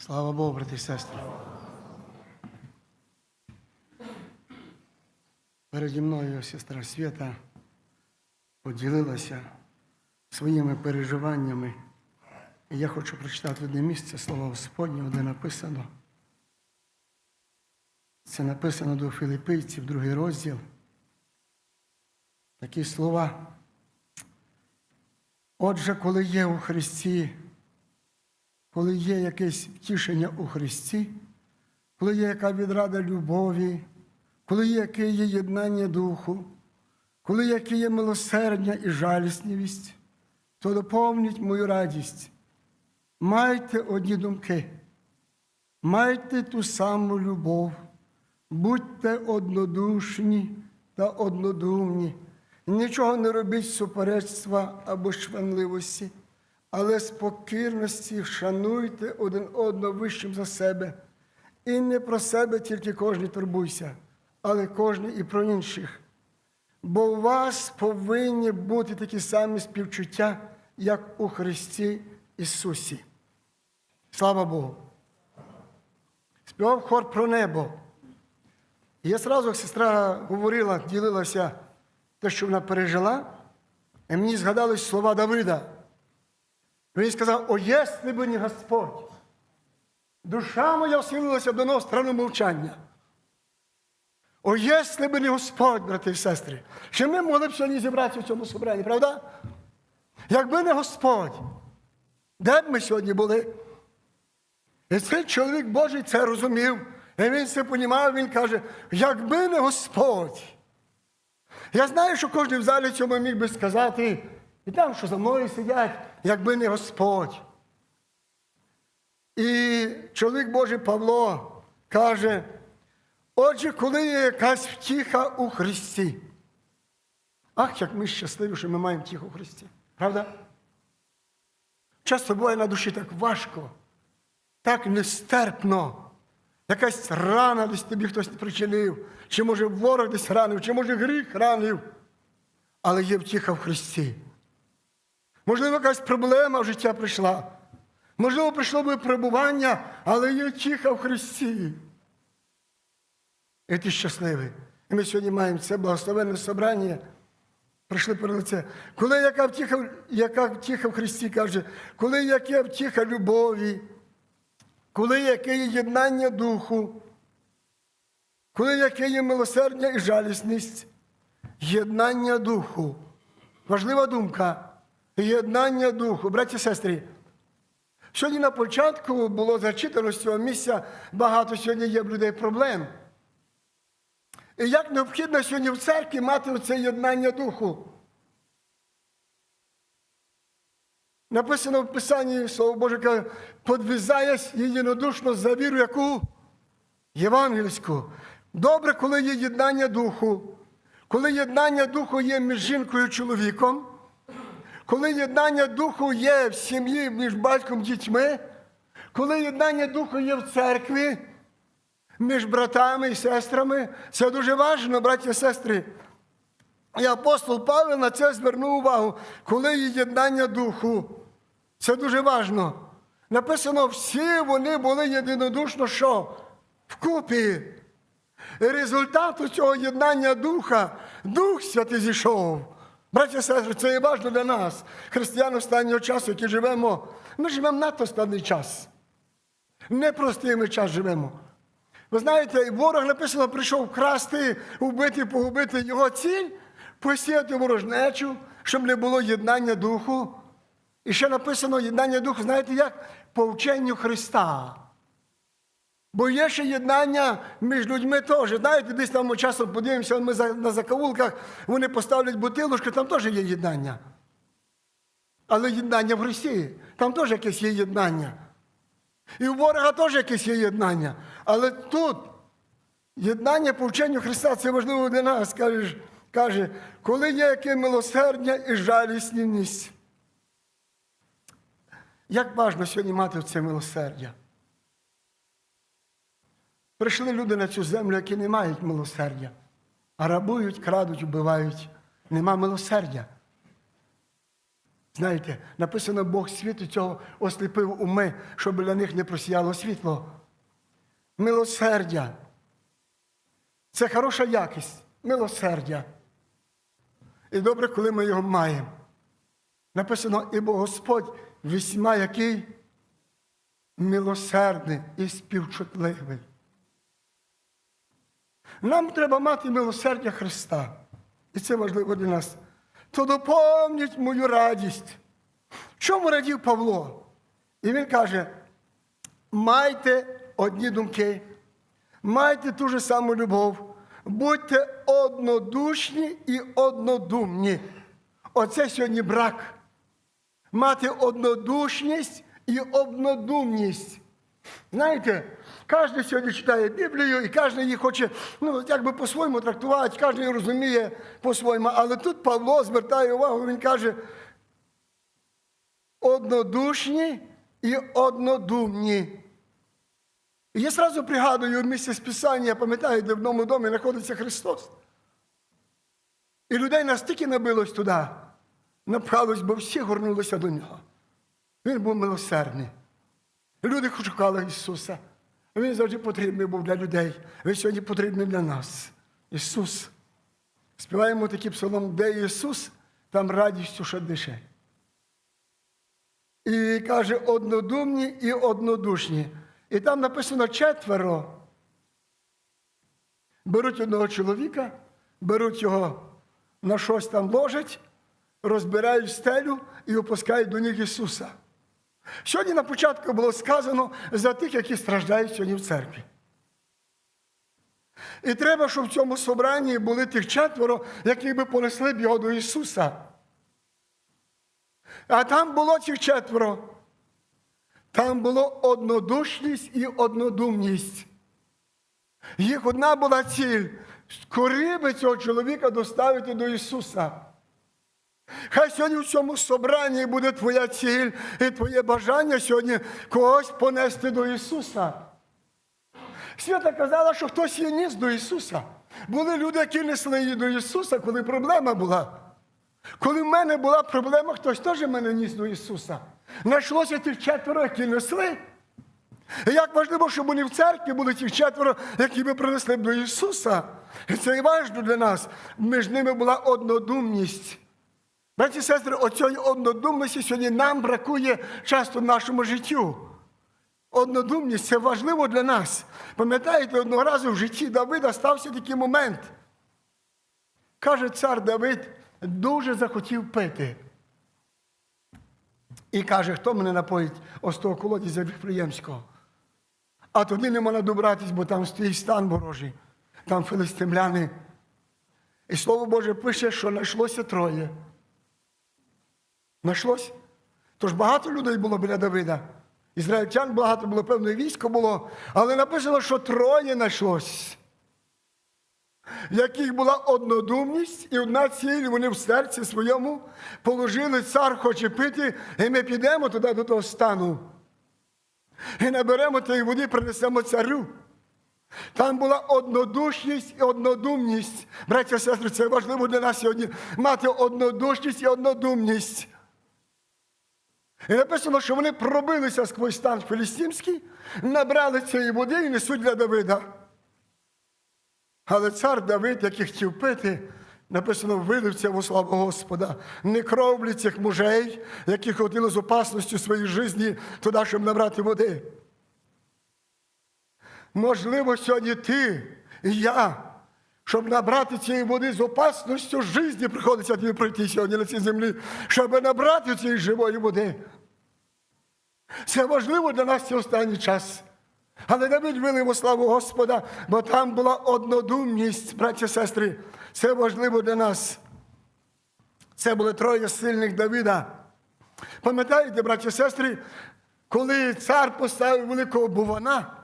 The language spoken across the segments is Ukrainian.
Слава Богу, брати і сестри. Переді мною сестра Свята поділилася своїми переживаннями. І я хочу прочитати одне місце слова Господнього, де написано. Це написано до Філіппійців, другий розділ. Такі слова. Отже, коли є у Христі, коли є якесь втішення у Христі, коли є яка відрада любові, коли є яке є єднання духу, коли яке є милосердя і жалісність, то доповніть мою радість. Майте одні думки, майте ту саму любов, будьте однодушні та однодумні. Нічого не робіть суперечства або шванливості, але з покірності шануйте один одного вищим за себе. І не про себе тільки кожен турбуйся, але кожен і про інших. Бо у вас повинні бути такі самі співчуття, як у Христі Ісусі. Слава Богу! Співав хор про небо. І я зразу, сестра говорила, ділилася те, що вона пережила, і мені згадались слова Давида. Він сказав: О, би не Господь, душа моя осілилася до нас страну мовчання. О, єсни би не Господь, брати і сестри, що ми могли б сьогодні зібратися в цьому собранні, правда? Якби не Господь, де б ми сьогодні були? І цей чоловік Божий це розумів. І він це понімав, він каже, якби не Господь. Я знаю, що кожен в залі цьому міг би сказати, і там, що за мною сидять, якби не Господь. І чоловік Божий Павло каже, отже, коли є якась втіха у Христі. Ах, як ми щасливі, що ми маємо втіху у Христі. Правда? Часто буває на душі так важко, так нестерпно. Якась рана десь тобі хтось причинив, чи може ворог десь ранив, чи може гріх ранив. Але є втіха в Христі. Можливо, якась проблема в життя прийшла. Можливо, прийшло би перебування, але є втіха в Христі. І ти щасливий. І ми сьогодні маємо це благословенне собрання. Прийшли перед це. Коли яка втіха, яка втіха в Христі каже, коли яка втіха любові, коли яке є єднання духу, коли яке є милосердя і жалісність, єднання духу. Важлива думка. Єднання духу. Браті і сестри, сьогодні на початку було зачитано з цього місця, багато сьогодні є в людей проблем. І як необхідно сьогодні в церкві мати оце єднання духу? Написано в Писанні, Слово Боже, каже, подвізаясь єдинодушно за віру, яку євангельську. Добре, коли є єднання духу, коли єднання духу є між жінкою і чоловіком, коли єднання духу є в сім'ї між батьком і дітьми, коли єднання духу є в церкві між братами і сестрами, це дуже важливо, браті і сестри. І апостол Павел на це звернув увагу, коли є єднання духу. Це дуже важливо. Написано, всі вони були єдинодушно що? Вкупі. Результату цього єднання духа, Дух Святий зійшов. Браті і сестри, це є важливо для нас, християн останнього часу, які живемо. Ми живемо надто складний час. Непростий ми час живемо. Ви знаєте, ворог написано, прийшов вкрасти, вбити, погубити його ціль, посіяти ворожнечу, щоб не було єднання духу. І ще написано єднання духу, знаєте як? По вченню Христа. Бо є ще єднання між людьми теж. Знаєте, десь там часом подивимося, ми на закавулках, вони поставлять бутилочку, там теж є єднання. Але єднання в Христі, там теж якесь є єднання. І у ворога теж якесь є єднання. Але тут єднання по вченню Христа це важливо для нас. Каже, каже коли є яке милосердя і жалісність. Як важливо сьогодні мати це милосердя? Прийшли люди на цю землю, які не мають милосердя, а рабують, крадуть, вбивають. Нема милосердя. Знаєте, написано, Бог світу цього осліпив уми, щоб для них не просіяло світло. Милосердя. Це хороша якість, милосердя. І добре, коли ми його маємо. Написано, ібо Господь вісьма який милосердний і співчутливий. Нам треба мати милосердя Христа. І це важливо для нас. То доповніть мою радість. Чому радів Павло? І він каже: майте одні думки, майте ту ж саму любов, будьте однодушні і однодумні. Оце сьогодні брак. Мати однодушність і однодумність. Знаєте, кожен сьогодні читає Біблію, і кожен її хоче ну, як би по-своєму трактувати, кожен її розуміє по-своєму. Але тут Павло звертає увагу, він каже, однодушні і однодумні. І я сразу пригадую місце списання, я пам'ятаю, де в одному домі знаходиться Христос. І людей настільки набилось туди, напхалось, бо всі горнулися до нього. Він був милосердний. Люди шукали Ісуса. Він завжди потрібний був для людей. Він сьогодні потрібний для нас. Ісус. Співаємо такий псалом, де Ісус, там радістю ще дише. І каже, однодумні і однодушні. І там написано четверо. Беруть одного чоловіка, беруть його на щось там ложать, розбирають стелю і опускають до них Ісуса. Сьогодні на початку було сказано за тих, які страждають сьогодні в церкві. І треба, щоб в цьому собранні були тих четверо, які би понесли б його до Ісуса. А там було цих четверо. Там було однодушність і однодумність. Їх одна була ціль скорі цього чоловіка доставити до Ісуса. Хай сьогодні в цьому собранні буде твоя ціль і твоє бажання сьогодні когось понести до Ісуса. Свята казала, що хтось її ніс до Ісуса. Були люди, які несли її до Ісуса, коли проблема була. Коли в мене була проблема, хтось теж мене ніс до Ісуса. Знайшлося тих четверо, які несли. І як важливо, щоб вони в церкві були ті четверо, які ми принесли до Ісуса. І це і важливо для нас. Між ними була однодумність. Браті і сестри, оцієї однодумності сьогодні нам бракує часто в нашому життю. Однодумність це важливо для нас. Пам'ятаєте, одного разу в житті Давида стався такий момент. Каже цар Давид, дуже захотів пити. І каже, хто мене напоїть ось того колодязя Віфлеємського? А туди не можна добратись, бо там стоїть стан ворожий, там филистимляни. І слово Боже пише, що знайшлося троє. Знайшлось? Тож багато людей було біля Давида. Ізраїльтян багато було, певне, військо було, але написано, що троє знайшлось. В яких була однодумність і одна ціль, вони в серці своєму положили, цар хоче пити, і ми підемо туди до того стану. І наберемо тієї води, принесемо царю. Там була однодушність і однодумність. Браття і сестри, це важливо для нас сьогодні мати однодушність і однодумність. І написано, що вони пробилися сквозь стан філістимський, набрали цієї води і несуть для Давида. Але цар Давид, який хотів пити, написано, вилився во славу Господа. Не кровлі цих мужей, які ходили з опасністю своєї житті туди, щоб набрати води. Можливо, сьогодні ти і я, щоб набрати цієї води з опасністю житті, приходиться тобі пройти сьогодні на цій землі, щоб набрати цієї живої води. Це важливо для нас цей останній час. Але Давид вилив у славу Господа, бо там була однодумність, браті і сестри. Це важливо для нас. Це були троє сильних Давида. Пам'ятаєте, браті і сестри, коли цар поставив великого бувана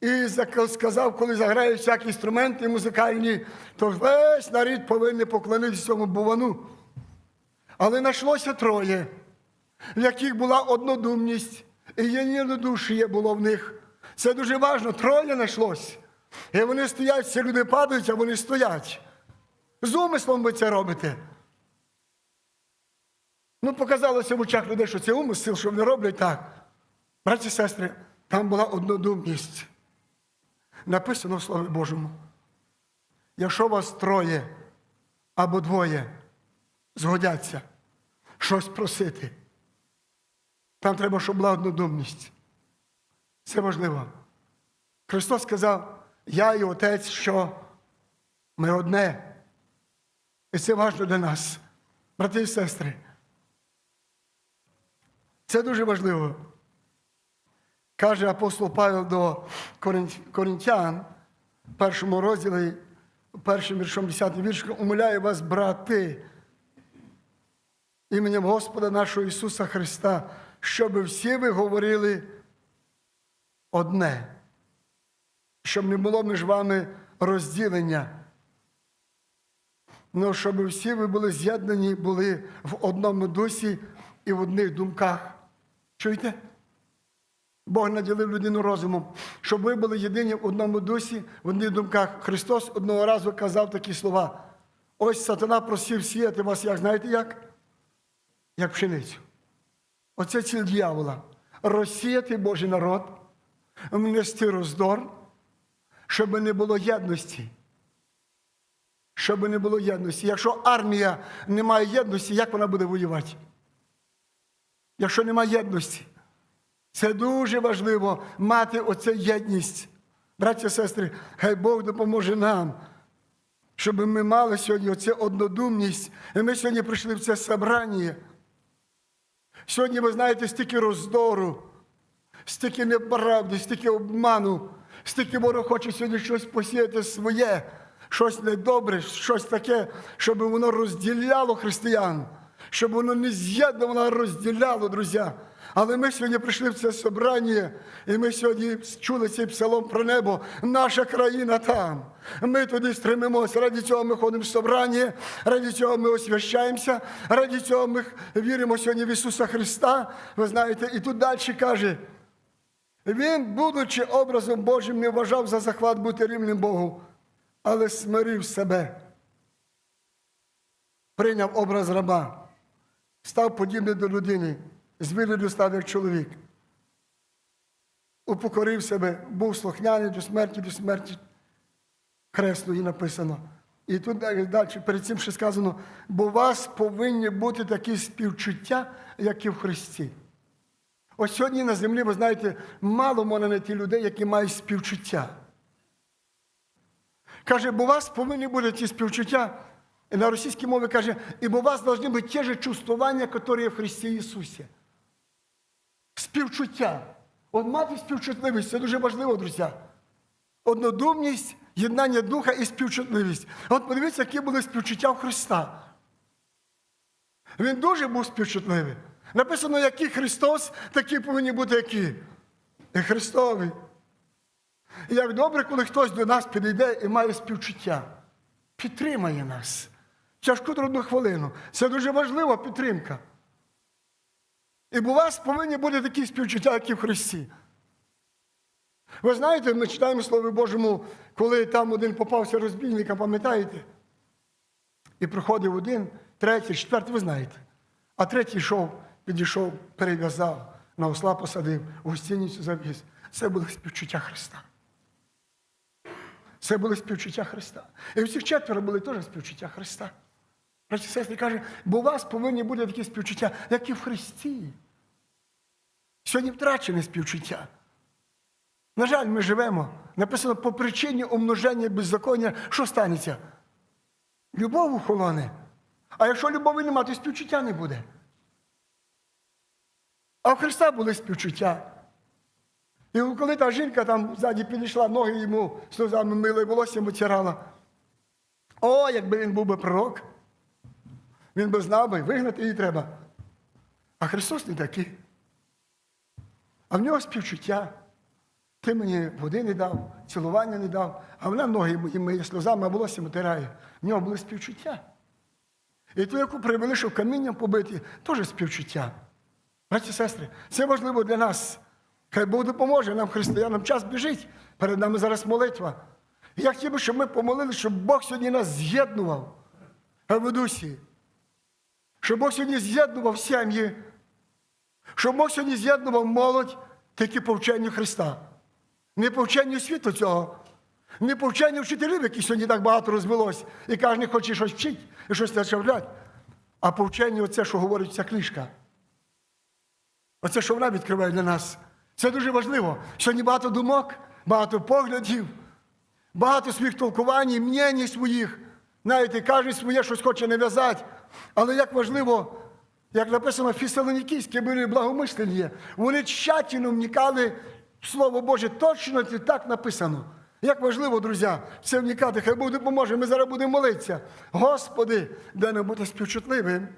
і сказав, коли заграють всякі інструменти музикальні, то весь нарід повинен поклонитися цьому бувану. Але знайшлося троє, в яких була однодумність. І єдинодушіє було в них. Це дуже важливо. Троє знайшлось. І вони стоять, всі люди падають, а вони стоять. З умислом ви це робите. Ну, показалося в очах людей, що це умисел, що вони роблять так. Браті і сестри, там була однодумність. Написано в Слові Божому. Якщо вас троє або двоє згодяться щось просити, там треба, щоб була однодумність. Це важливо. Христос сказав, я і Отець, що ми одне. І це важливо для нас, брати і сестри. Це дуже важливо. Каже апостол Павел до в першому розділі, першим віршом, 10 віршом, умоляю вас, брати, іменем Господа нашого Ісуса Христа, щоб всі ви говорили одне, щоб не було між вами розділення. Ну, щоб всі ви були з'єднані, були в одному дусі і в одних думках. Чуєте? Бог наділив людину розумом, щоб ви були єдині в одному дусі, в одних думках. Христос одного разу казав такі слова. Ось сатана просив сіяти вас, як знаєте як? Як пшеницю. Оце ціль дьявола. Розсіяти Божий народ, внести роздор, щоб не було єдності. Щоб не було єдності. Якщо армія не має єдності, як вона буде воювати? Якщо немає єдності. Це дуже важливо мати оцю єдність. Браті і сестри, хай Бог допоможе нам, щоб ми мали сьогодні оцю однодумність. І ми сьогодні прийшли в це собрання. Сьогодні, ви знаєте, стільки роздору, стільки неправди, стільки обману, стільки ворог хоче сьогодні щось посіяти своє, щось недобре, щось таке, щоб воно розділяло християн, щоб воно не з'єднувало, а розділяло, друзі. Але ми сьогодні прийшли в це собрання, і ми сьогодні чули цей псалом про небо. Наша країна там. Ми туди стремимося. Раді цього ми ходимо в собрання, раді цього ми освящаємося, раді цього ми віримо сьогодні в Ісуса Христа. Ви знаєте, і тут далі каже. Він, будучи образом Божим, не вважав за захват бути рівним Богу, але смирив себе. Прийняв образ раба, став подібний до людини, з вигляду став як чоловік. Упокорив себе, був слухняний до смерті, до смерті хресної написано. І тут далі, перед цим ще сказано, бо у вас повинні бути такі співчуття, як і в Христі. Ось сьогодні на землі, ви знаєте, мало можна знайти людей, які мають співчуття. Каже, бо у вас повинні бути ті співчуття. І на російській мові каже, і бо у вас повинні бути ті ж чувствування, які є в Христі Ісусі. Співчуття. От мати співчутливість це дуже важливо, друзі. Однодумність, єднання духа і співчутливість. От подивіться, які були співчуття в Христа. Він дуже був співчутливий. Написано, який Христос, такі повинні бути які. І Христові. І як добре, коли хтось до нас підійде і має співчуття, підтримає нас. Тяжку трудну хвилину. Це дуже важлива підтримка. І у вас повинні бути такі співчуття, як і в Христі. Ви знаєте, ми читаємо в Слові Божому, коли там один попався розбійника, пам'ятаєте? І приходив один, третій, четвертий, ви знаєте. А третій йшов, підійшов, перев'язав, на осла посадив, у гостиницю завіз. Це були співчуття Христа. Це були співчуття Христа. І всіх четверо були теж співчуття Христа. І сестри каже, бо у вас повинні бути такі співчуття, як і в Христі. Сьогодні втрачене співчуття. На жаль, ми живемо. Написано, по причині умноження беззаконня, що станеться? Любов ухолоне. А якщо любові немає, то співчуття не буде. А в Христа були співчуття. І коли та жінка там ззаді підійшла, ноги йому сльозами мили, волосся витирала. О, якби він був би пророк, він би знав би, вигнати її треба. А Христос не такий. А в нього співчуття. Ти мені води не дав, цілування не дав, а вона ноги мої сльозами, а волосся витирає. В нього були співчуття. І ту, яку привели, що камінням побиті, теж співчуття. Браті сестри, це важливо для нас. Хай Бог допоможе нам, християнам, час біжить. Перед нами зараз молитва. І я хотів би, щоб ми помолили, щоб Бог сьогодні нас з'єднував в дусі. Щоб Бог сьогодні з'єднував сім'ї, щоб Бог сьогодні з'єднував молодь тільки по вченню Христа. Не по вченню світу цього, не по вченню вчителів, які сьогодні так багато розвелось, і кожен хоче щось вчити і щось начавляти, а по вченню оце, що говорить ця книжка. Оце, що вона відкриває для нас. Це дуже важливо. Сьогодні багато думок, багато поглядів, багато своїх толкувань, мнень своїх. Знаєте, кожен своє щось хоче нав'язати. Але як важливо, як написано, фісалонікійські були благомислені, вони тщательно вникали в Слово Боже, точно так написано. Як важливо, друзі, це вникати, хай Бог допоможе. Ми зараз будемо молитися. Господи, дай нам бути співчутливим.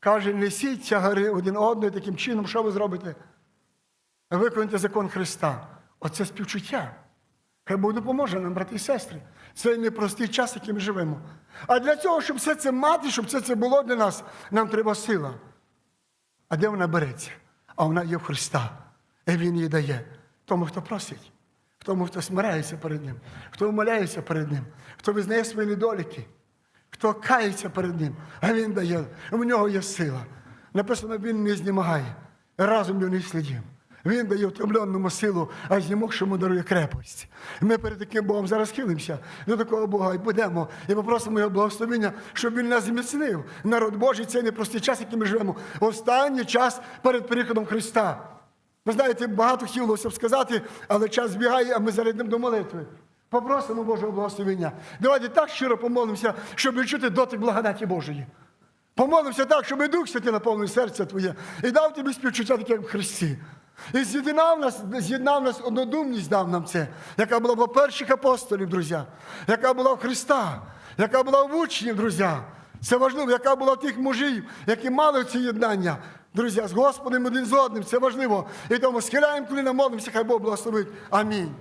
Каже, несіть тягари один одного таким чином, що ви зробите? Виконуйте закон Христа. Оце співчуття. Хай Бог допоможе нам, брати і сестри. Це непростий час, який ми живемо. А для цього, щоб все це мати, щоб все це було для нас, нам треба сила. А де вона береться? А вона є в Христа. І Він її дає. Тому, хто просить, тому, хто смирається перед Ним, хто умоляється перед Ним, хто визнає свої недоліки, хто кається перед Ним, а Він дає. У нього є сила. Написано, Він не знімагає. Разом його не слідів. Він дає втомленому силу, а знімокшому дарує крепость. Ми перед таким Богом зараз хилимося до такого Бога і будемо, і попросимо його благословення, щоб він нас зміцнив. Народ Божий, це непростий час, який ми живемо. Останній час перед приходом Христа. Ви знаєте, багато хотілося б сказати, але час збігає, а ми зараз йдемо до молитви. Попросимо Божого благословення. Давайте так щиро помолимося, щоб відчути дотик благодаті Божої. Помолимося так, щоб Дух Святий наповнив серце Твоє і дав тобі співчуття таке як в Христі. І з'єднав нас, з'єднав нас однодумність, дав нам це, яка була в перших апостолів, друзі, яка була в Христа, яка була в учнів, друзі. Це важливо, яка була в тих мужів, які мали ці єднання. Друзі, з Господом один з одним, це важливо. І тому схиляємо коліна, молимося, хай Бог благословить. Амінь.